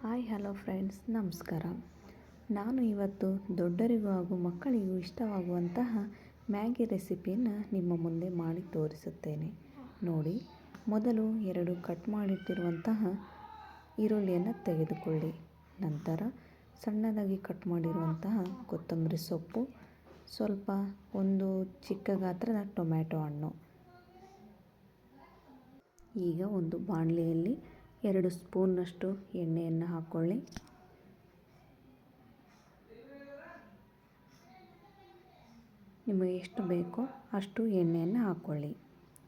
Hi, hello friends, ನಮಸ್ಕಾರ. ನಾನು ಇವತ್ತು ದೊಡ್ಡರಿಗೂ ಹಾಗೂ ಮಕ್ಕಳಿಗೂ ಇಷ್ಟವಾಗುವಂತಹ ಮ್ಯಾಗಿ ರೆಸಿಪಿಯನ್ನು ನಿಮ್ಮ ಮುಂದೆ ಮಾಡಿ ತೋರಿಸುತ್ತೇನೆ. ನೋಡಿ, ಮೊದಲು ಎರಡು ಕಟ್ ಮಾಡಿಟ್ಟಿರುವಂತಹ ಈರುಳ್ಳಿಯನ್ನು ತೆಗೆದುಕೊಳ್ಳಿ. ನಂತರ ಸಣ್ಣದಾಗಿ ಕಟ್ ಮಾಡಿರುವಂತಹ ಕೊತ್ತಂಬರಿ ಸೊಪ್ಪು, ಸ್ವಲ್ಪ ಒಂದು ಚಿಕ್ಕ ಗಾತ್ರದ ಟೊಮ್ಯಾಟೊ ಹಣ್ಣು. ಈಗ ಒಂದು ಬಾಣಲೆಯಲ್ಲಿ ಎರಡು ಸ್ಪೂನ್ನಷ್ಟು ಎಣ್ಣೆಯನ್ನು ಹಾಕ್ಕೊಳ್ಳಿ. ನಿಮಗೆ ಎಷ್ಟು ಬೇಕೋ ಅಷ್ಟು ಎಣ್ಣೆಯನ್ನು ಹಾಕ್ಕೊಳ್ಳಿ.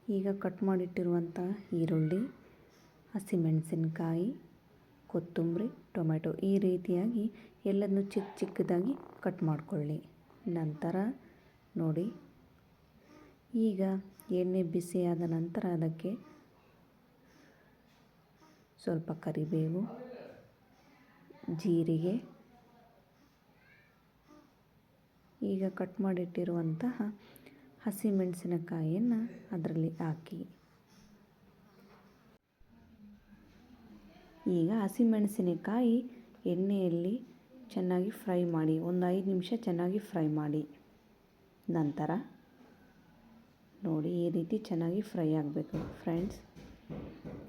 ಈಗ ಕಟ್ ಮಾಡಿಟ್ಟಿರುವಂಥ ಈರುಳ್ಳಿ, ಹಸಿಮೆಣಸಿನ್ಕಾಯಿ, ಕೊತ್ತಂಬರಿ ಟೊಮೆಟೊ ಈ ರೀತಿಯಾಗಿ ಎಲ್ಲದನ್ನು ಚಿಕ್ಕ ಚಿಕ್ಕದಾಗಿ ಕಟ್ ಮಾಡಿಕೊಳ್ಳಿ. ನಂತರ ನೋಡಿ. ಈಗ ಎಣ್ಣೆ ಬಿಸಿಯಾದ ನಂತರ ಅದಕ್ಕೆ ಸ್ವಲ್ಪ ಕರಿಬೇವು, ಜೀರಿಗೆ. ಈಗ ಕಟ್ ಮಾಡಿಟ್ಟಿರುವಂತಹ ಹಸಿಮೆಣಸಿನಕಾಯಿಯನ್ನು ಅದರಲ್ಲಿ ಹಾಕಿ. ಈಗ ಹಸಿಮೆಣಸಿನಕಾಯಿ ಎಣ್ಣೆಯಲ್ಲಿ ಚೆನ್ನಾಗಿ ಫ್ರೈ ಮಾಡಿ, ಒಂದು ಐದು ನಿಮಿಷ ಚೆನ್ನಾಗಿ ಫ್ರೈ ಮಾಡಿ. ನಂತರ ನೋಡಿ ಈ ರೀತಿ ಚೆನ್ನಾಗಿ ಫ್ರೈ ಆಗಬೇಕು. ಫ್ರೆಂಡ್ಸ್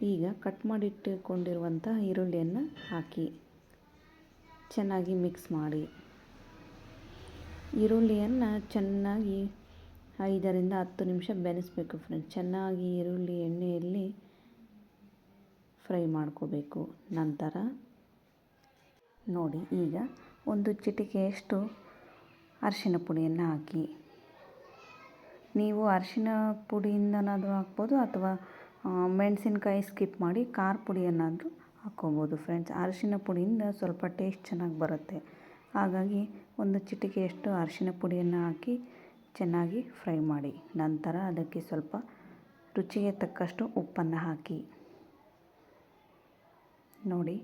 ಈಗ ಕಟ್ ಮಾಡಿಟ್ಟುಕೊಂಡಿರುವಂಥ ಈರುಳ್ಳಿಯನ್ನು ಹಾಕಿ. ಚೆನ್ನಾಗಿ ಮಿಕ್ಸ್ ಮಾಡಿ. ಈರುಳ್ಳಿಯನ್ನು ಚೆನ್ನಾಗಿ ಐದರಿಂದ ಹತ್ತು ನಿಮಿಷ ಬೆನೆಸ್ಬೇಕು ಫ್ರೆಂಡ್ಸ್ ಚೆನ್ನಾಗಿ ಈರುಳ್ಳಿ ಎಣ್ಣೆಯಲ್ಲಿ ಫ್ರೈ ಮಾಡ್ಕೋಬೇಕು. ನಂತರ ನೋಡಿ, ಈಗ ಒಂದು ಚಿಟಿಕೆಯಷ್ಟು ಅರಿಶಿನ ಪುಡಿಯನ್ನು ಹಾಕಿ. ನೀವು ಅರಿಶಿನ ಪುಡಿಯಿಂದನಾದರೂ ಹಾಕ್ಬೋದು ಅಥವಾ ಮೆಣಸಿನ್ಕಾಯಿ ಸ್ಕಿಪ್ ಮಾಡಿ ಖಾರ ಪುಡಿಯನ್ನಾದರೂ ಹಾಕ್ಕೋಬೋದು ಫ್ರೆಂಡ್ಸ್ ಅರಿಶಿನ ಪುಡಿಯಿಂದ ಸ್ವಲ್ಪ ಟೇಸ್ಟ್ ಚೆನ್ನಾಗಿ ಬರುತ್ತೆ. ಹಾಗಾಗಿ ಒಂದು ಚಿಟಿಕೆಯಷ್ಟು ಅರಿಶಿನ ಪುಡಿಯನ್ನು ಹಾಕಿ ಚೆನ್ನಾಗಿ ಫ್ರೈ ಮಾಡಿ. ನಂತರ ಅದಕ್ಕೆ ಸ್ವಲ್ಪ ರುಚಿಗೆ ತಕ್ಕಷ್ಟು ಉಪ್ಪನ್ನು ಹಾಕಿ. ನೋಡಿ,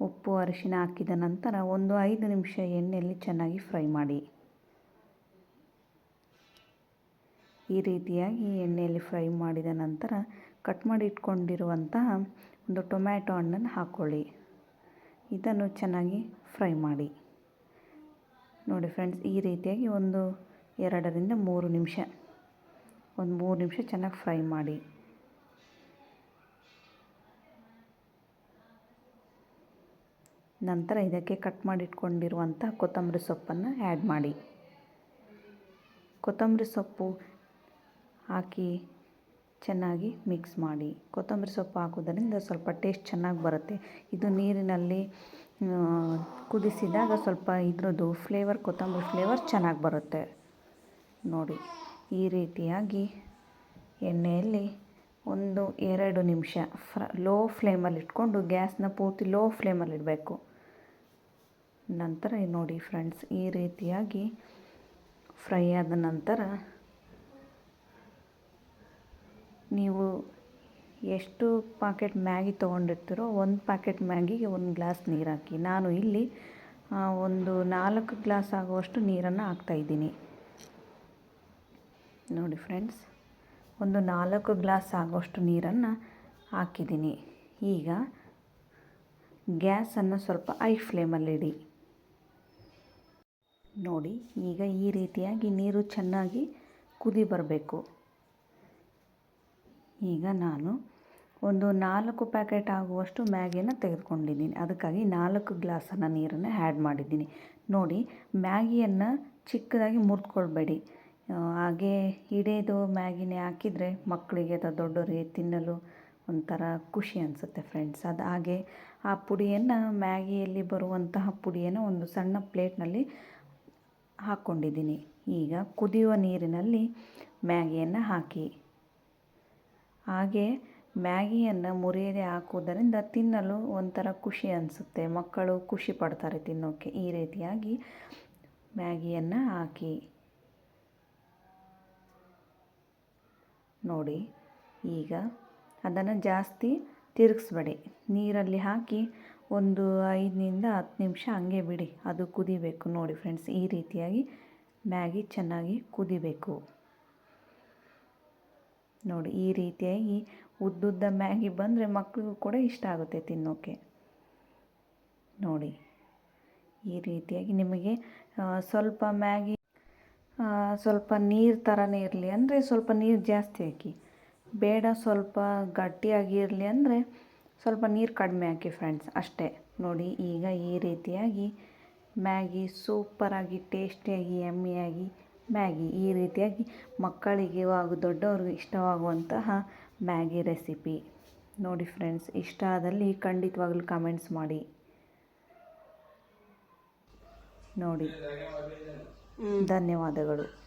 ಉಪ್ಪು, ಅರಿಶಿನ ಹಾಕಿದ ನಂತರ ಒಂದು ಐದು ನಿಮಿಷ ಎಣ್ಣೆಯಲ್ಲಿ ಚೆನ್ನಾಗಿ ಫ್ರೈ ಮಾಡಿ. ಈ ರೀತಿಯಾಗಿ ಎಣ್ಣೆಯಲ್ಲಿ ಫ್ರೈ ಮಾಡಿದ ನಂತರ ಕಟ್ ಮಾಡಿ ಇಟ್ಕೊಂಡಿರುವಂತಹ ಒಂದು ಟೊಮ್ಯಾಟೊ ಹಣ್ಣನ್ನು ಹಾಕ್ಕೊಳ್ಳಿ ಇದನ್ನು ಚೆನ್ನಾಗಿ ಫ್ರೈ ಮಾಡಿ. ನೋಡಿ ಫ್ರೆಂಡ್ಸ್, ಈ ರೀತಿಯಾಗಿ ಒಂದು ಎರಡರಿಂದ ಮೂರು ನಿಮಿಷ, ಒಂದು ಮೂರು ನಿಮಿಷ ಚೆನ್ನಾಗಿ ಫ್ರೈ ಮಾಡಿ. ನಂತರ ಇದಕ್ಕೆ ಕಟ್ ಮಾಡಿಟ್ಕೊಂಡಿರುವಂಥ ಕೊತ್ತಂಬರಿ ಸೊಪ್ಪನ್ನು ಆ್ಯಡ್ ಮಾಡಿ. ಕೊತ್ತಂಬರಿ ಸೊಪ್ಪು ಹಾಕಿ ಚೆನ್ನಾಗಿ ಮಿಕ್ಸ್ ಮಾಡಿ. ಕೊತ್ತಂಬರಿ ಸೊಪ್ಪು ಹಾಕೋದರಿಂದ ಸ್ವಲ್ಪ ಟೇಸ್ಟ್ ಚೆನ್ನಾಗಿ ಬರುತ್ತೆ. ಇದು ನೀರಿನಲ್ಲಿ ಕುದಿಸಿದಾಗ ಸ್ವಲ್ಪ ಇದರದ್ದು ಫ್ಲೇವರ್ ಕೊತ್ತಂಬರಿ ಫ್ಲೇವರ್ ಚೆನ್ನಾಗಿ ಬರುತ್ತೆ. ನೋಡಿ, ಈ ರೀತಿಯಾಗಿ ಎಣ್ಣೆಯಲ್ಲಿ ಒಂದು ಎರಡು ನಿಮಿಷ ಫ್ರ ಲೋ ಫ್ಲೇಮಲ್ಲಿ ಇಟ್ಕೊಂಡು ಗ್ಯಾಸ್ನ ಪೂರ್ತಿ ಲೋ ಫ್ಲೇಮಲ್ಲಿ ಇಡಬೇಕು. ನಂತರ ನೋಡಿ ಫ್ರೆಂಡ್ಸ್ ಈ ರೀತಿಯಾಗಿ ಫ್ರೈ ಆದ ನಂತರ ನೀವು ಎಷ್ಟು ಪಾಕೆಟ್ ಮ್ಯಾಗಿ ತೊಗೊಂಡಿರ್ತೀರೋ ಒಂದು ಪ್ಯಾಕೆಟ್ ಮ್ಯಾಗಿಗೆ ಒಂದು ಗ್ಲಾಸ್ ನೀರು ಹಾಕಿ. ನಾನು ಇಲ್ಲಿ ಒಂದು ನಾಲ್ಕು ಗ್ಲಾಸ್ ಆಗುವಷ್ಟು ನೀರನ್ನು ಹಾಕ್ತಾಯಿದ್ದೀನಿ ನೋಡಿ ಫ್ರೆಂಡ್ಸ್, ಒಂದು ನಾಲ್ಕು ಗ್ಲಾಸ್ ಆಗುವಷ್ಟು ನೀರನ್ನು ಹಾಕಿದ್ದೀನಿ. ಈಗ ಗ್ಯಾಸನ್ನು ಸ್ವಲ್ಪ ಐ ಫ್ಲೇಮಲ್ಲಿಡಿ ನೋಡಿ, ಈಗ ಈ ರೀತಿಯಾಗಿ ನೀರು ಚೆನ್ನಾಗಿ ಕುದಿ ಬರಬೇಕು. ಈಗ ನಾನು ಒಂದು ನಾಲ್ಕು ಪ್ಯಾಕೆಟ್ ಆಗುವಷ್ಟು ಮ್ಯಾಗಿಯನ್ನು ತೆಗೆದುಕೊಂಡಿದ್ದೀನಿ. ಅದಕ್ಕಾಗಿ ನಾಲ್ಕು ಗ್ಲಾಸನ್ನು ನೀರನ್ನು ಆ್ಯಡ್ ಮಾಡಿದ್ದೀನಿ. ನೋಡಿ, ಮ್ಯಾಗಿಯನ್ನು ಚಿಕ್ಕದಾಗಿ ಮುರಿದ್ಕೊಳ್ಬೇಡಿ. ಹಾಗೆ ಹಿಡಿದು ಮ್ಯಾಗಿನೇ ಹಾಕಿದರೆ ಮಕ್ಕಳಿಗೆ ಅಥವಾ ದೊಡ್ಡವರಿಗೆ ತಿನ್ನಲು ಒಂಥರ ಖುಷಿ ಅನಿಸುತ್ತೆ ಫ್ರೆಂಡ್ಸ್. ಅದು ಹಾಗೆ ಆ ಪುಡಿಯನ್ನು ಮ್ಯಾಗಿಯಲ್ಲಿ ಬರುವಂತಹ ಪುಡಿಯನ್ನು ಒಂದು ಸಣ್ಣ ಪ್ಲೇಟ್ನಲ್ಲಿ ಹಾಕ್ಕೊಂಡಿದ್ದೀನಿ. ಈಗ ಕುದಿಯುವ ನೀರಿನಲ್ಲಿ ಮ್ಯಾಗಿಯನ್ನು ಹಾಕಿ. ಹಾಗೆ ಮ್ಯಾಗಿಯನ್ನು ಮುರಿಯದೆ ಹಾಕುವುದರಿಂದ ತಿನ್ನಲು ಒಂಥರ ಖುಷಿ ಅನಿಸುತ್ತೆ. ಮಕ್ಕಳು ಖುಷಿ ಪಡ್ತಾರೆ ತಿನ್ನೋಕ್ಕೆ ಈ ರೀತಿಯಾಗಿ ಮ್ಯಾಗಿಯನ್ನು ಹಾಕಿ. ನೋಡಿ, ಈಗ ಅದನ್ನು ಜಾಸ್ತಿ ತಿರುಗಿಸ್ಬೇಡಿ. ನೀರಲ್ಲಿ ಹಾಕಿ ಒಂದು ಐದರಿಂದ ಹತ್ತು ನಿಮಿಷ ಹಂಗೆ ಬಿಡಿ. ಅದು ಕುದಿಬೇಕು. ನೋಡಿ ಫ್ರೆಂಡ್ಸ್, ಈ ರೀತಿಯಾಗಿ ಮ್ಯಾಗಿ ಚೆನ್ನಾಗಿ ಕುದಿಬೇಕು. ನೋಡಿ, ಈ ರೀತಿಯಾಗಿ ಉದ್ದುದ್ದ ಮ್ಯಾಗಿ ಬಂದರೆ ಮಕ್ಕಳಿಗೂ ಕೂಡ ಇಷ್ಟ ಆಗುತ್ತೆ ತಿನ್ನೋಕ್ಕೆ ನೋಡಿ, ಈ ರೀತಿಯಾಗಿ ನಿಮಗೆ ಸ್ವಲ್ಪ ಮ್ಯಾಗಿ ಸ್ವಲ್ಪ ನೀರು ಥರನೇ ಇರಲಿ ಅಂದರೆ ಸ್ವಲ್ಪ ನೀರು ಜಾಸ್ತಿ ಹಾಕಿ. ಬೇಡ, ಸ್ವಲ್ಪ ಗಟ್ಟಿಯಾಗಿ ಇರಲಿ ಅಂದರೆ ಸ್ವಲ್ಪ ನೀರು ಕಡಿಮೆ ಹಾಕಿ ಫ್ರೆಂಡ್ಸ್ ಅಷ್ಟೇ. ನೋಡಿ, ಈಗ ಈ ರೀತಿಯಾಗಿ ಮ್ಯಾಗಿ ಸೂಪರಾಗಿ ಟೇಸ್ಟಿಯಾಗಿ ಯಮ್ಮಿಯಾಗಿ ಮ್ಯಾಗಿ. ಈ ರೀತಿಯಾಗಿ ಮಕ್ಕಳಿಗೆ ಹಾಗೂ ದೊಡ್ಡವ್ರಿಗೆ ಇಷ್ಟವಾಗುವಂತಹ ಮ್ಯಾಗಿ ರೆಸಿಪಿ. ನೋಡಿ ಫ್ರೆಂಡ್ಸ್ ಇಷ್ಟ ಆದಲ್ಲಿ ಖಂಡಿತವಾಗ್ಲೂ ಕಮೆಂಟ್ಸ್ ಮಾಡಿ. ನೋಡಿ. ಧನ್ಯವಾದಗಳು.